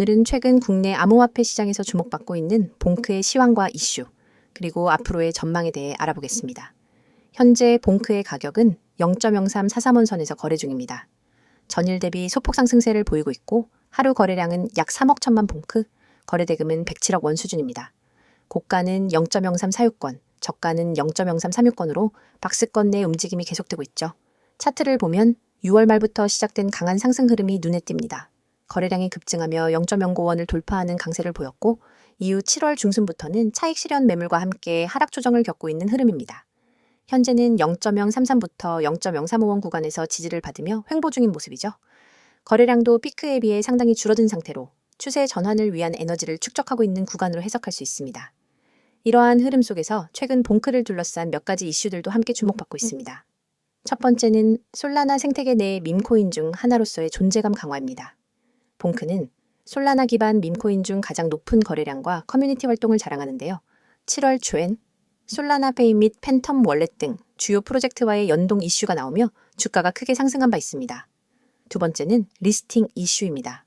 오늘은 최근 국내 암호화폐 시장에서 주목받고 있는 봉크의 시황과 이슈, 그리고 앞으로의 전망에 대해 알아보겠습니다. 현재 봉크의 가격은 0.0343원 선에서 거래 중입니다. 전일 대비 소폭 상승세를 보이고 있고 하루 거래량은 약 3억 천만 봉크, 거래 대금은 107억 원 수준입니다. 고가는 0.0346건, 저가는 0.0336건으로 박스권 내 움직임이 계속되고 있죠. 차트를 보면 6월 말부터 시작된 강한 상승 흐름이 눈에 띕니다. 거래량이 급증하며 0.09원을 돌파하는 강세를 보였고 이후 7월 중순부터는 차익 실현 매물과 함께 하락 조정을 겪고 있는 흐름입니다. 현재는 0.033부터 0.035원 구간에서 지지를 받으며 횡보 중인 모습이죠. 거래량도 피크에 비해 상당히 줄어든 상태로 추세 전환을 위한 에너지를 축적하고 있는 구간으로 해석할 수 있습니다. 이러한 흐름 속에서 최근 봉크를 둘러싼 몇 가지 이슈들도 함께 주목받고 있습니다. 첫 번째는 솔라나 생태계 내의 밈코인 중 하나로서의 존재감 강화입니다. 봉크는 솔라나 기반 밈코인 중 가장 높은 거래량과 커뮤니티 활동을 자랑하는데요. 7월 초엔 솔라나 페이 및 팬텀 월렛 등 주요 프로젝트와의 연동 이슈가 나오며 주가가 크게 상승한 바 있습니다. 두 번째는 리스팅 이슈입니다.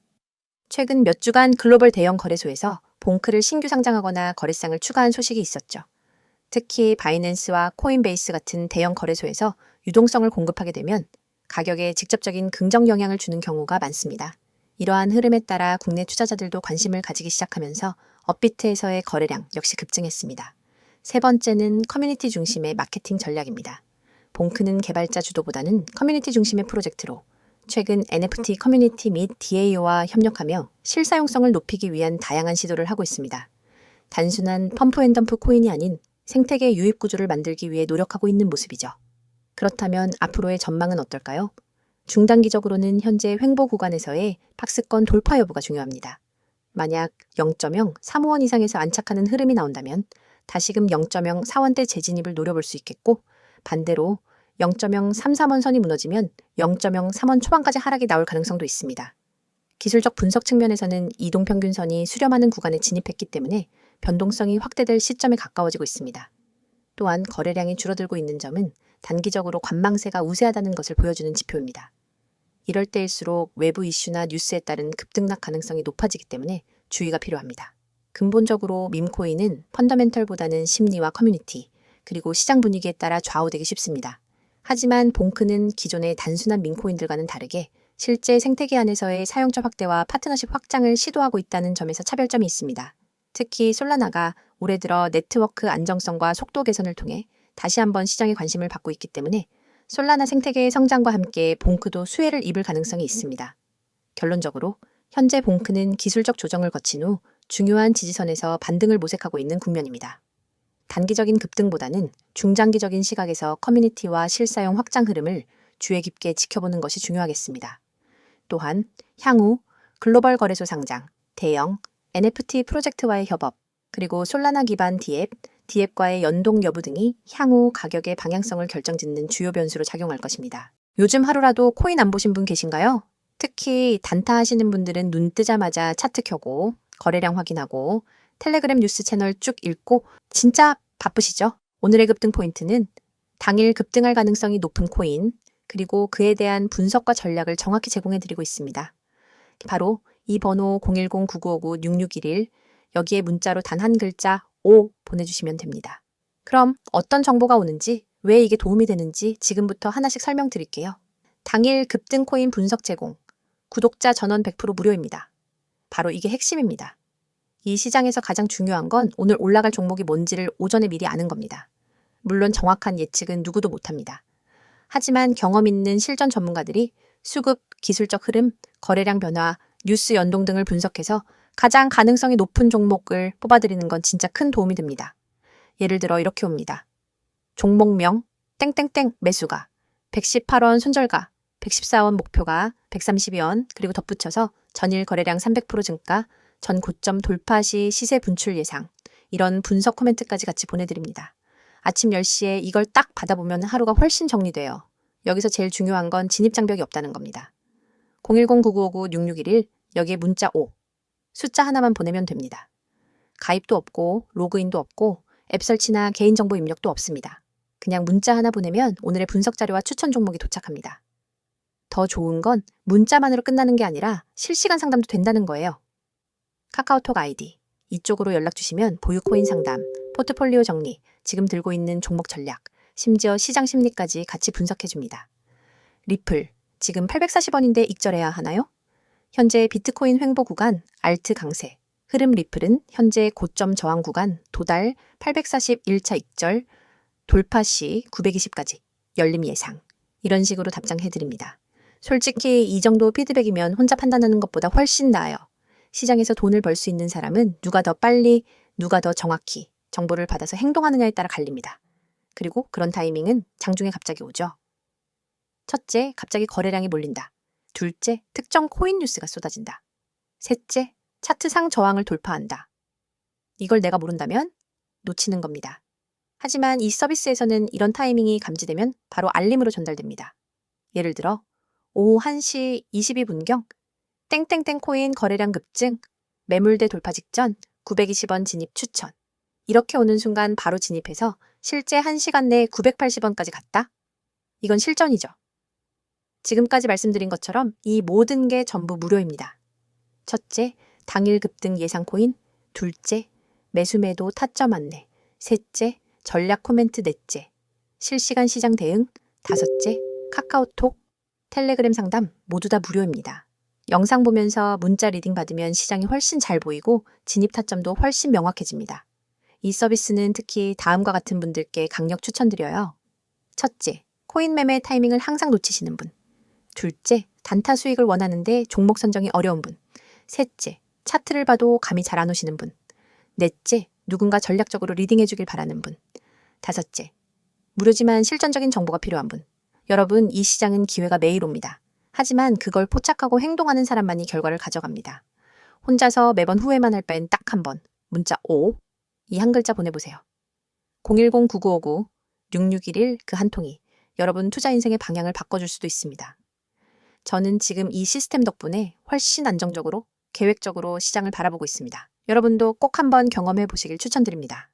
최근 몇 주간 글로벌 대형 거래소에서 봉크를 신규 상장하거나 거래상을 추가한 소식이 있었죠. 특히 바이낸스와 코인베이스 같은 대형 거래소에서 유동성을 공급하게 되면 가격에 직접적인 긍정 영향을 주는 경우가 많습니다. 이러한 흐름에 따라 국내 투자자들도 관심을 가지기 시작하면서 업비트에서의 거래량 역시 급증했습니다. 세 번째는 커뮤니티 중심의 마케팅 전략입니다. 봉크는 개발자 주도보다는 커뮤니티 중심의 프로젝트로 최근 NFT 커뮤니티 및 DAO와 협력하며 실사용성을 높이기 위한 다양한 시도를 하고 있습니다. 단순한 펌프앤덤프 코인이 아닌 생태계 유입 구조를 만들기 위해 노력하고 있는 모습이죠. 그렇다면 앞으로의 전망은 어떨까요? 중단기적으로는 현재 횡보 구간에서의 박스권 돌파 여부가 중요합니다. 만약 0.0, 3호원 이상에서 안착하는 흐름이 나온다면 다시금 0.0, 4원대 재진입을 노려볼 수 있겠고 반대로 0.033원 선이 무너지면 0.03원 초반까지 하락이 나올 가능성도 있습니다. 기술적 분석 측면에서는 이동평균선이 수렴하는 구간에 진입했기 때문에 변동성이 확대될 시점에 가까워지고 있습니다. 또한 거래량이 줄어들고 있는 점은 단기적으로 관망세가 우세하다는 것을 보여주는 지표입니다. 이럴 때일수록 외부 이슈나 뉴스에 따른 급등락 가능성이 높아지기 때문에 주의가 필요합니다. 근본적으로 밈코인은 펀더멘털보다는 심리와 커뮤니티, 그리고 시장 분위기에 따라 좌우되기 쉽습니다. 하지만 봉크는 기존의 단순한 밈코인들과는 다르게 실제 생태계 안에서의 사용자 확대와 파트너십 확장을 시도하고 있다는 점에서 차별점이 있습니다. 특히 솔라나가 올해 들어 네트워크 안정성과 속도 개선을 통해 다시 한번 시장의 관심을 받고 있기 때문에 솔라나 생태계의 성장과 함께 봉크도 수혜를 입을 가능성이 있습니다. 결론적으로 현재 봉크는 기술적 조정을 거친 후 중요한 지지선에서 반등을 모색하고 있는 국면입니다. 단기적인 급등보다는 중장기적인 시각에서 커뮤니티와 실사용 확장 흐름을 주의 깊게 지켜보는 것이 중요하겠습니다. 또한 향후 글로벌 거래소 상장, 대형 NFT 프로젝트와의 협업, 그리고 솔라나 기반 디앱, 디앱과의 연동 여부 등이 향후 가격의 방향성을 결정짓는 주요 변수로 작용할 것입니다. 요즘 하루라도 코인 안 보신 분 계신가요? 특히 단타 하시는 분들은 눈 뜨자마자 차트 켜고 거래량 확인하고 텔레그램 뉴스 채널 쭉 읽고 진짜 바쁘시죠? 오늘의 급등 포인트는 당일 급등할 가능성이 높은 코인, 그리고 그에 대한 분석과 전략을 정확히 제공해 드리고 있습니다. 바로 이 번호 010-9959-6611 여기에 문자로 단 한 글자 O 보내주시면 됩니다. 그럼 어떤 정보가 오는지, 왜 이게 도움이 되는지 지금부터 하나씩 설명드릴게요. 당일 급등 코인 분석 제공, 구독자 전원 100% 무료입니다. 바로 이게 핵심입니다. 이 시장에서 가장 중요한 건 오늘 올라갈 종목이 뭔지를 오전에 미리 아는 겁니다. 물론 정확한 예측은 누구도 못합니다. 하지만 경험 있는 실전 전문가들이 수급, 기술적 흐름, 거래량 변화, 뉴스 연동 등을 분석해서 가장 가능성이 높은 종목을 뽑아드리는 건 진짜 큰 도움이 됩니다. 예를 들어 이렇게 옵니다. 종목명, 땡땡땡 매수가, 118원 손절가, 114원 목표가 132원, 그리고 덧붙여서 전일 거래량 300% 증가, 전 고점 돌파 시 시세 분출 예상, 이런 분석 코멘트까지 같이 보내드립니다. 아침 10시에 이걸 딱 받아보면 하루가 훨씬 정리돼요. 여기서 제일 중요한 건 진입장벽이 없다는 겁니다. 010-9959-6611 여기에 문자 5 숫자 하나만 보내면 됩니다. 가입도 없고 로그인도 없고 앱 설치나 개인정보 입력도 없습니다. 그냥 문자 하나 보내면 오늘의 분석 자료와 추천 종목이 도착합니다. 더 좋은 건 문자만으로 끝나는 게 아니라 실시간 상담도 된다는 거예요. 카카오톡 아이디. 이쪽으로 연락 주시면 보유 코인 상담, 포트폴리오 정리, 지금 들고 있는 종목 전략, 심지어 시장 심리까지 같이 분석해 줍니다. 리플. 지금 840원인데 익절해야 하나요? 현재 비트코인 횡보 구간 알트 강세. 흐름 리플은 현재 고점 저항 구간 도달 841차 익절 돌파 시 920까지 열림 예상. 이런 식으로 답장해 드립니다. 솔직히 이 정도 피드백이면 혼자 판단하는 것보다 훨씬 나아요. 시장에서 돈을 벌 수 있는 사람은 누가 더 빨리, 누가 더 정확히 정보를 받아서 행동하느냐에 따라 갈립니다. 그리고 그런 타이밍은 장중에 갑자기 오죠. 첫째, 갑자기 거래량이 몰린다. 둘째, 특정 코인 뉴스가 쏟아진다. 셋째, 차트상 저항을 돌파한다. 이걸 내가 모른다면 놓치는 겁니다. 하지만 이 서비스에서는 이런 타이밍이 감지되면 바로 알림으로 전달됩니다. 예를 들어, 오후 1시 22분경 땡땡땡 코인 거래량 급증, 매물대 돌파 직전 920원 진입 추천. 이렇게 오는 순간 바로 진입해서 실제 1시간 내에 980원까지 갔다? 이건 실전이죠. 지금까지 말씀드린 것처럼 이 모든 게 전부 무료입니다. 첫째, 당일 급등 예상 코인. 둘째, 매수 매도 타점 안내. 셋째, 전략 코멘트 넷째. 실시간 시장 대응. 다섯째, 카카오톡, 텔레그램 상담 모두 다 무료입니다. 영상 보면서 문자 리딩 받으면 시장이 훨씬 잘 보이고 진입 타점도 훨씬 명확해집니다. 이 서비스는 특히 다음과 같은 분들께 강력 추천드려요. 첫째, 코인 매매 타이밍을 항상 놓치시는 분. 둘째, 단타 수익을 원하는데 종목 선정이 어려운 분. 셋째, 차트를 봐도 감이 잘 안 오시는 분. 넷째, 누군가 전략적으로 리딩해주길 바라는 분. 다섯째, 무료지만 실전적인 정보가 필요한 분. 여러분, 이 시장은 기회가 매일 옵니다. 하지만 그걸 포착하고 행동하는 사람만이 결과를 가져갑니다. 혼자서 매번 후회만 할 바엔 딱 한 번, 문자 5, 이한 글자 보내보세요. 010-9959-6611 그 한 통이 여러분 투자 인생의 방향을 바꿔줄 수도 있습니다. 저는 지금 이 시스템 덕분에 훨씬 안정적으로 계획적으로 시장을 바라보고 있습니다. 여러분도 꼭 한번 경험해 보시길 추천드립니다.